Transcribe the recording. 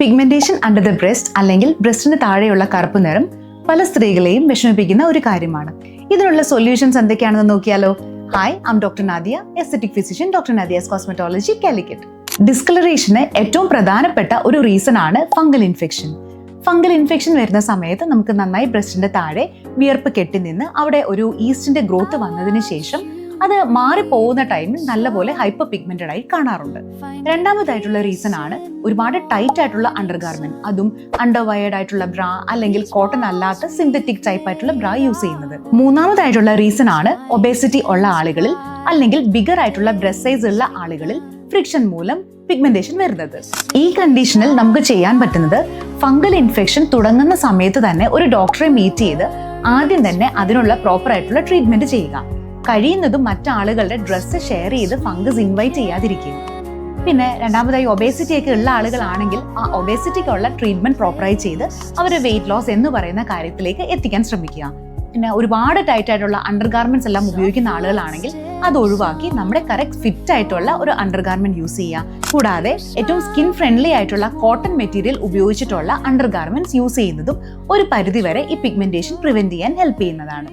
Pigmentation under the breast അല്ലെങ്കിൽ ബ്രസ്റ്റിന് താഴെയുള്ള കറുപ്പ് നിറം പല സ്ത്രീകളെയും വിഷമിപ്പിക്കുന്ന ഒരു കാര്യമാണ്. ഇതിനുള്ള സൊല്യൂഷൻസ് എന്തൊക്കെയാണെന്ന് നോക്കിയാലോ? Hi I'm doctor Nadia aesthetic physician doctor Nadia's cosmetology Calicut ഡിസ്കളറേഷന് ഏറ്റവും പ്രധാനപ്പെട്ട ഒരു റീസൺ ആണ് ഫംഗൽ ഇൻഫെക്ഷൻ ഫംഗൽ ഇൻഫെക്ഷൻ വരുന്ന സമയത്ത് നമുക്ക് നന്നായി ബ്രസ്റ്റിന്റെ താഴെ വിയർപ്പ് കെട്ടി നിന്ന് അവിടെ ഒരു ഈസ്റ്റിന്റെ ഗ്രോത്ത് വന്നതിന് ശേഷം അത് മാറിപ്പോകുന്ന ടൈമിൽ നല്ലപോലെ ഹൈപ്പർ പിഗ്മെന്റഡ് ആയി കാണാറുണ്ട്. രണ്ടാമതായിട്ടുള്ള റീസൺ ആണ് ഒരുപാട് ടൈറ്റ് ആയിട്ടുള്ള അണ്ടർഗാർമെന്റ് അതും അണ്ടർ വയേർഡ് ആയിട്ടുള്ള ബ്രാ അല്ലെങ്കിൽ കോട്ടൺ അല്ലാത്ത സിന്തറ്റിക് ടൈപ്പ് ആയിട്ടുള്ള ബ്രാ യൂസ് ചെയ്യുന്നത്. മൂന്നാമതായിട്ടുള്ള റീസൺ ആണ് ഒബേസിറ്റി ഉള്ള ആളുകളിൽ അല്ലെങ്കിൽ ബിഗർ ആയിട്ടുള്ള ബ്രസ് സൈസ് ഉള്ള ആളുകളിൽ ഫ്രിക്ഷൻ മൂലം പിഗ്മെന്റേഷൻ വരുന്നത്. ഈ കണ്ടീഷനിൽ നമുക്ക് ചെയ്യാൻ പറ്റുന്നത് ഫംഗൽ ഇൻഫെക്ഷൻ തുടങ്ങുന്ന സമയത്ത് തന്നെ ഒരു ഡോക്ടറെ മീറ്റ് ചെയ്ത് ആദ്യം തന്നെ അതിനുള്ള പ്രോപ്പർ ആയിട്ടുള്ള ട്രീറ്റ്മെന്റ് ചെയ്യുക. കഴിയുന്നതും മറ്റാളുകളുടെ ഡ്രസ്സ് ഷെയർ ചെയ്ത് ഫംഗസ് ഇൻവൈറ്റ് ചെയ്യാതിരിക്കുക. പിന്നെ രണ്ടാമതായി ഒബേസിറ്റി ഒക്കെ ഉള്ള ആളുകളാണെങ്കിൽ ആ ഒബേസിറ്റിക്കുള്ള ട്രീറ്റ്മെന്റ് പ്രോപ്പറായി ചെയ്ത് അവരെ വെയിറ്റ് ലോസ് എന്ന് പറയുന്ന കാര്യത്തിലേക്ക് എത്തിക്കാൻ ശ്രമിക്കുക. പിന്നെ ഒരുപാട് ടൈറ്റ് ആയിട്ടുള്ള അണ്ടർ ഗാർമെന്റ്സ് എല്ലാം ഉപയോഗിക്കുന്ന ആളുകളാണെങ്കിൽ അത് ഒഴിവാക്കി നമ്മുടെ കറക്റ്റ് ഫിറ്റ് ആയിട്ടുള്ള ഒരു അണ്ടർ ഗാർമെന്റ് യൂസ് ചെയ്യുക. കൂടാതെ ഏറ്റവും സ്കിൻ ഫ്രണ്ട്ലി ആയിട്ടുള്ള കോട്ടൺ മെറ്റീരിയൽ ഉപയോഗിച്ചിട്ടുള്ള അണ്ടർ ഗാർമെന്റ്സ് യൂസ് ചെയ്യുന്നതും ഒരു പരിധിവരെ ഈ പിഗ്മെന്റേഷൻ പ്രിവെന്റ് ചെയ്യാൻ ഹെൽപ്പ് ചെയ്യുന്നതാണ്.